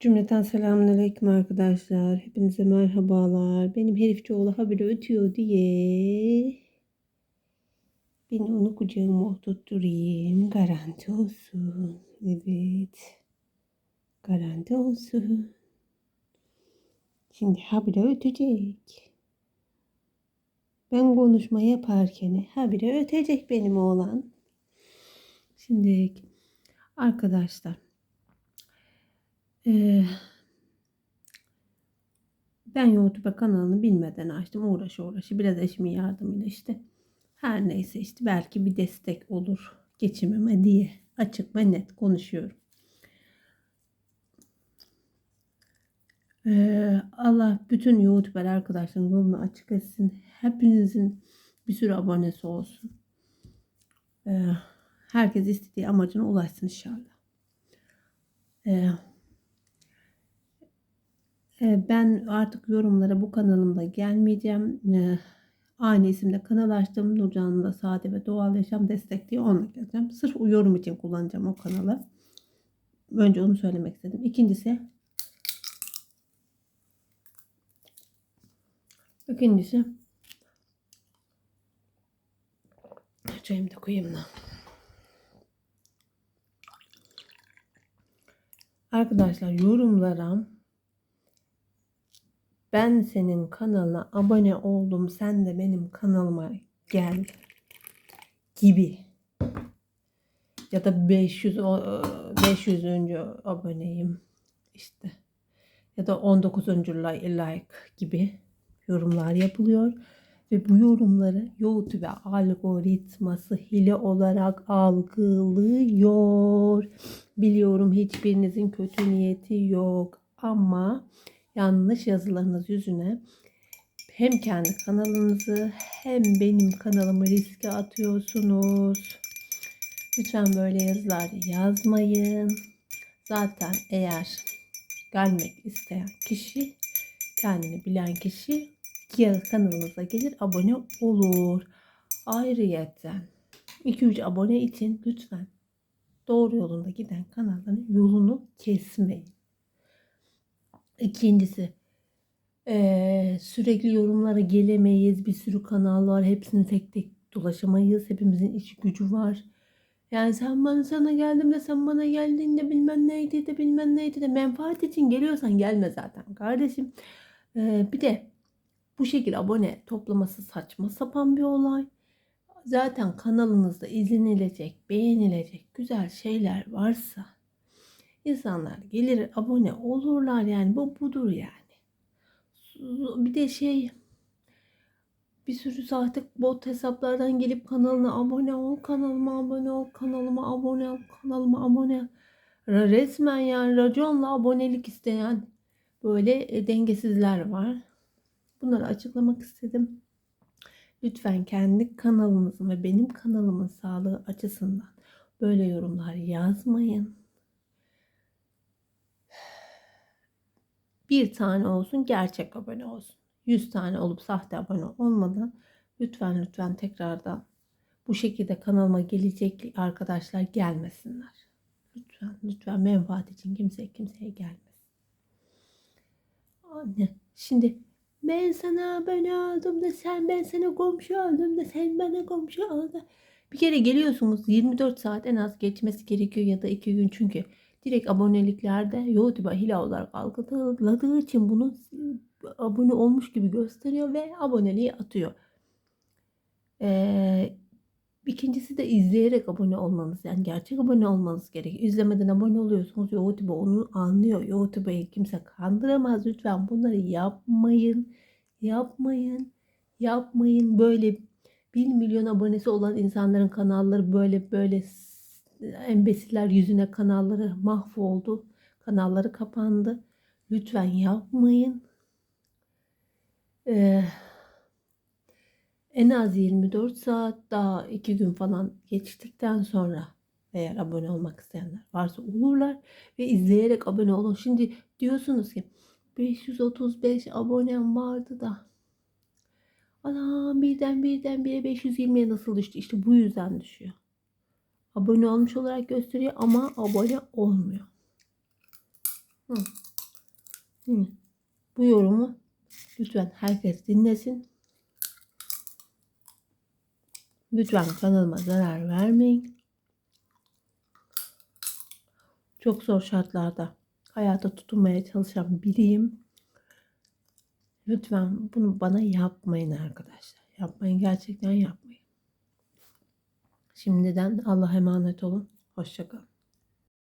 Cümleten selamünaleyküm arkadaşlar. Hepinize merhabalar. Benim herifçioğlu habire ötüyor diye ben onu kucağıma oturtturayım. Garanti olsun. Evet. Garanti olsun. Şimdi habire ötecek. Ben konuşma yaparken habire ötecek benim oğlan. Şimdi arkadaşlar ee, ben YouTube kanalını bilmeden açtım. Uğraşı uğraşı. Biraz eşimin yardımıyla işte. Her neyse işte belki bir destek olur geçimime diye açık ve net konuşuyorum. Ee, Allah bütün YouTuber arkadaşların yolunu açık etsin. Hepinizin bir sürü abonesi olsun. Ee, herkes istediği amacına ulaşsın inşallah. Ee, ben artık yorumlara bu kanalımda gelmeyeceğim. Aynı isimde kanal açtım. Nurcan'ın da sade ve doğal yaşam destekliyor. Onunla geleceğim. Sırf o yorum için kullanacağım o kanalı. Önce onu söylemek istedim. İkincisi İkincisi çayımı da koyayım da. Arkadaşlar yorumlara ben senin kanalına abone oldum sen de benim kanalıma gel gibi ya da 500 500 önce aboneyim işte ya da 19. like gibi yorumlar yapılıyor ve bu yorumları YouTube algoritması hile olarak algılıyor. Biliyorum hiçbirinizin kötü niyeti yok ama yanlış yazılarınız yüzüne hem kendi kanalınızı hem benim kanalımı riske atıyorsunuz. Lütfen böyle yazılar yazmayın. Zaten eğer gelmek isteyen kişi, kendini bilen kişi kanalımıza gelir abone olur. Ayrıyeten 2-3 abone için lütfen doğru yolunda giden kanalların yolunu kesmeyin. İkincisi ee, sürekli yorumlara gelemeyiz. Bir sürü kanal var. Hepsini tek tek dolaşamayız. Hepimizin iş gücü var. Yani sen bana sana geldim de sen bana geldiğinde bilmem neydi de bilmem neydi de menfaat için geliyorsan gelme zaten kardeşim. Ee, bir de bu şekilde abone toplaması saçma sapan bir olay. Zaten kanalınızda izlenilecek, beğenilecek güzel şeyler varsa insanlar gelir abone olurlar yani bu budur yani. Bir de şey bir sürü sahte bot hesaplardan gelip kanalına abone ol, kanalıma abone ol, kanalıma abone ol, kanalıma abone ol. Resmen yani raconla abonelik isteyen böyle e, dengesizler var. Bunları açıklamak istedim. Lütfen kendi kanalınızın ve benim kanalımın sağlığı açısından böyle yorumlar yazmayın. Bir tane olsun gerçek abone olsun. 100 tane olup sahte abone olmadan lütfen lütfen tekrardan bu şekilde kanalıma gelecek arkadaşlar gelmesinler. Lütfen lütfen menfaat için kimse kimseye gelmesin. Anne şimdi ben sana abone oldum da sen ben sana komşu oldum da sen bana komşu oldun. Bir kere geliyorsunuz 24 saat en az geçmesi gerekiyor ya da 2 gün çünkü direkt aboneliklerde YouTube hile olarak algıladığı için bunu abone olmuş gibi gösteriyor ve aboneliği atıyor. Ee, ikincisi de izleyerek abone olmanız yani gerçek abone olmanız gerekiyor. İzlemeden abone oluyorsunuz YouTube onu anlıyor. YouTube'yu kimse kandıramaz. Lütfen bunları yapmayın. Yapmayın. Yapmayın. Böyle 1 milyon abonesi olan insanların kanalları böyle böyle embesiller yüzüne kanalları mahvoldu. Kanalları kapandı. Lütfen yapmayın. Ee, en az 24 saat daha 2 gün falan geçtikten sonra eğer abone olmak isteyenler varsa olurlar ve izleyerek abone olun. Şimdi diyorsunuz ki 535 abonem vardı da Anam birden birden bire 520'ye nasıl düştü? İşte bu yüzden düşüyor. Abone olmuş olarak gösteriyor ama abone olmuyor. Hı. Hı. Bu yorumu lütfen herkes dinlesin. Lütfen kanalıma zarar vermeyin. Çok zor şartlarda hayata tutunmaya çalışan biriyim. Lütfen bunu bana yapmayın arkadaşlar. Yapmayın gerçekten yapmayın. Şimdiden Allah'a emanet olun. Hoşçakalın.